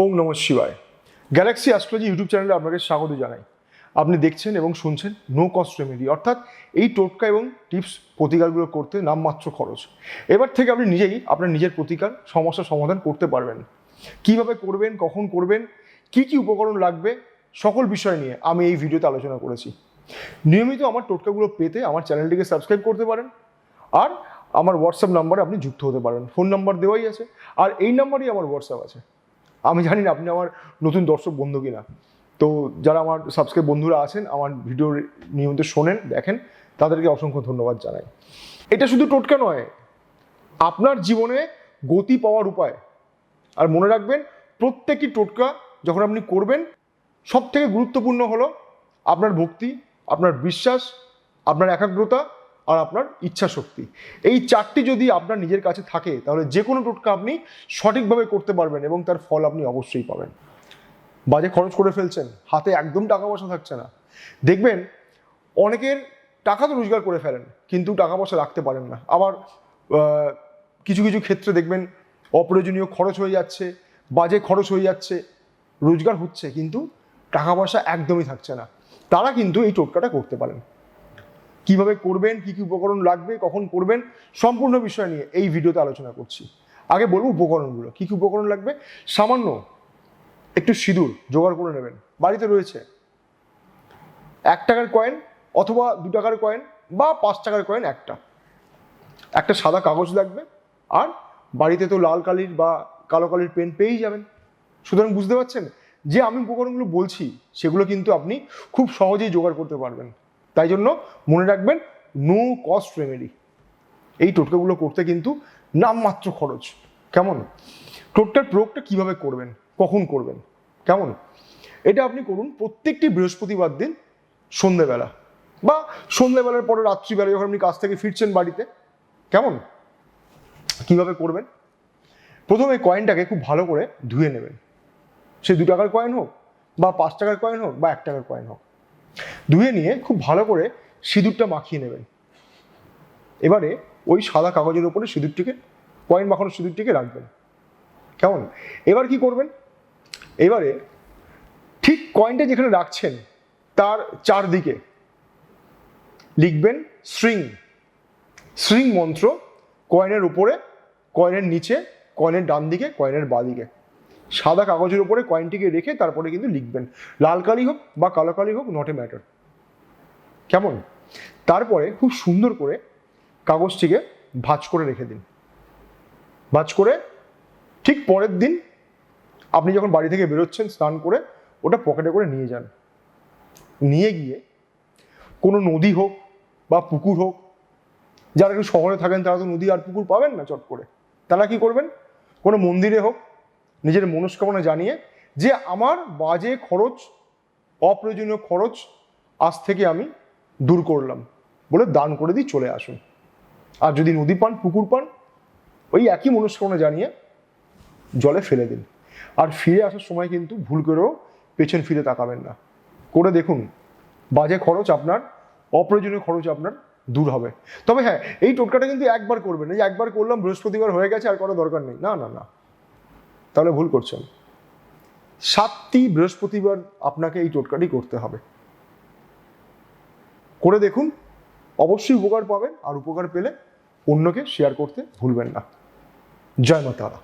ওম নম শিবায়। Galaxy astrology YouTube চ্যানেলে আপনাকে স্বাগত জানাই। আপনি দেখছেন এবং শুনছেন নো কস্ট রেমেডি অর্থাৎ এই টোটকা এবং টিপস প্রতিকারগুলো করতে নামমাত্র খরচ। এবার থেকে আপনি নিজেই আপনার নিজের প্রতিকার সমস্যার সমাধান করতে পারবেন। কীভাবে করবেন, কখন করবেন, কি কি উপকরণ লাগবে, সকল বিষয় নিয়ে আমি এই ভিডিওতে আলোচনা করেছি। নিয়মিত আমার টোটকাগুলো পেতে আমার চ্যানেলটিকে সাবস্ক্রাইব করতে পারেন আর আমার হোয়াটসঅ্যাপ নাম্বারে আপনি যুক্ত হতে পারেন। ফোন নাম্বার দেওয়াই আছে। আর এই নাম্বারই আমার হোয়াটসঅ্যাপ আছে। আমি জানি না, আপনি আমার নতুন দর্শক বন্ধু কিনা। তো যারা আমার সাবস্ক্রাইব বন্ধুরা আছেন, আমার ভিডিও নিয়মিত শোনেন, দেখেন, তাদেরকে অসংখ্য ধন্যবাদ জানাই। এটা শুধু টোটকা নয়, আপনার জীবনে গতি পাওয়ার উপায়। আর মনে রাখবেন, প্রত্যেকটি টোটকা যখন আপনি করবেন সব থেকে গুরুত্বপূর্ণ হলো আপনার ভক্তি, আপনার বিশ্বাস, আপনার একাগ্রতা আর আপনার ইচ্ছা শক্তি। এই চারটি যদি আপনার নিজের কাছে থাকে, তাহলে যে কোনো টোটকা আপনি সঠিকভাবে করতে পারবেন এবং তার ফল আপনি অবশ্যই পাবেন। বাজে খরচ করে ফেলছেন, হাতে একদম টাকা পয়সা থাকছে না। দেখবেন, অনেকের টাকা তো রোজগার করে ফেলেন, কিন্তু টাকা পয়সা রাখতে পারেন না। আবার কিছু কিছু ক্ষেত্রে দেখবেন, অপ্রয়োজনীয় খরচ হয়ে যাচ্ছে, বাজে খরচ হয়ে যাচ্ছে, রোজগার হচ্ছে, কিন্তু টাকা পয়সা একদমই থাকছে না। তারা কিন্তু এই টোটকাটা করতে পারেন। কীভাবে করবেন, কি কি উপকরণ লাগবে, কখন করবেন, সম্পূর্ণ বিষয় নিয়ে এই ভিডিওতে আলোচনা করছি। আগে বলব উপকরণগুলো, কি কি উপকরণ লাগবে? সামান্য একটু সিঁদুর জোগাড় করে নেবেন। বাড়িতে রয়েছে এক টাকার কয়েন অথবা দু টাকার কয়েন বা পাঁচ টাকার কয়েন একটা। একটা সাদা কাগজ লাগবে আর বাড়িতে তো লাল কালির বা কালো কালির পেন পেয়েই যাবেন। সুতরাং বুঝতে পারছেন? যে আমি উপকরণগুলো বলছি, সেগুলো কিন্তু আপনি খুব সহজেই জোগাড় করতে পারবেন। তাই জন্য মনে রাখবেন নো কস্ট রেমেডি এই টোটকাগুলো করতে কিন্তু নামমাত্র খরচ। কেমন? টোটকার প্রয়োগটা কীভাবে করবেন? কখন করবেন? কেমন? এটা আপনি করুন প্রত্যেকটি বৃহস্পতিবার দিন সন্ধেবেলা বা সন্ধেবেলার পরে রাত্রিবেলা যখন আপনি কাজ থেকে ফিরছেন বাড়িতে, কেমন? কীভাবে করবেন? প্রথমে কয়েনটাকে খুব ভালো করে ধুয়ে নেবেন। সে দু টাকার কয়েন হোক বা পাঁচ টাকার কয়েন হোক বা এক টাকার কয়েন হোক। ধুয়ে নিয়ে খুব ভালো করে সিঁদুরটা মাখিয়ে নেবেন। এবারে ওই সাদা কাগজের উপরে সিঁদুরটিকে, কয়েন মাখানো সিঁদুরটিকে রাখবেন। কেমন? এবার কি করবেন? এবারে ঠিক কয়েনটা যেখানে রাখছেন, তার চারদিকে লিখবেন স্ট্রিং। স্ট্রিং মন্ত্র কয়েনের উপরে, কয়েনের নিচে, কয়েনের ডান দিকে কয়েনের বাঁ দিকে সাদা কাগজের উপরে কয়েনটিকে রেখে তারপরে কিন্তু লিখবেন। লাল কালি হোক বা কালো কালি হোক নট এ ম্যাটার কেমন? তারপরে খুব সুন্দর করে কাগজটিকে ভাঁজ করে রেখে দিন। ভাঁজ করে ঠিক পরের দিন আপনি যখন বাড়ি থেকে বেরোচ্ছেন, স্নান করে ওটা পকেটে করে নিয়ে যান। নিয়ে গিয়ে কোনো নদী হোক বা পুকুর হোক, যারা একটু শহরে থাকেন তারা তো নদী আর পুকুর পাবেন না চট করে। তারা কি করবেন? কোনো মন্দিরে হোক নিজের মনস্কামনা জানিয়ে যে আমার বাজে খরচ, অপ্রয়োজনীয় খরচ আজ থেকে আমি দূর করলাম বলে দান করে দিয়ে চলে আসুন। আর যদি নদী পান, পুকুর পান, ওই একই মনস্কামনা জানিয়ে জলে ফেলে দিন। আর ফিরে আসার সময় কিন্তু ভুল করেও পেছন ফিরে তাকাবেন না। করে দেখুন, বাজে খরচ আপনার, অপ্রয়োজনীয় খরচ আপনার দূর হবে। তবে হ্যাঁ এই টোটকাটা কিন্তু একবার করবেন। এই একবার করলাম, বৃহস্পতিবার হয়ে গেছে, আর করার দরকার নেই। না না না। তাহলে ভুল করছেন। সাতটি বৃহস্পতিবার আপনাকে এই টোটকাটি করতে হবে। করে দেখুন, অবশ্যই উপকার পাবেন আর উপকার পেলে অন্যকে শেয়ার করতে ভুলবেন না। জয় মা তারা।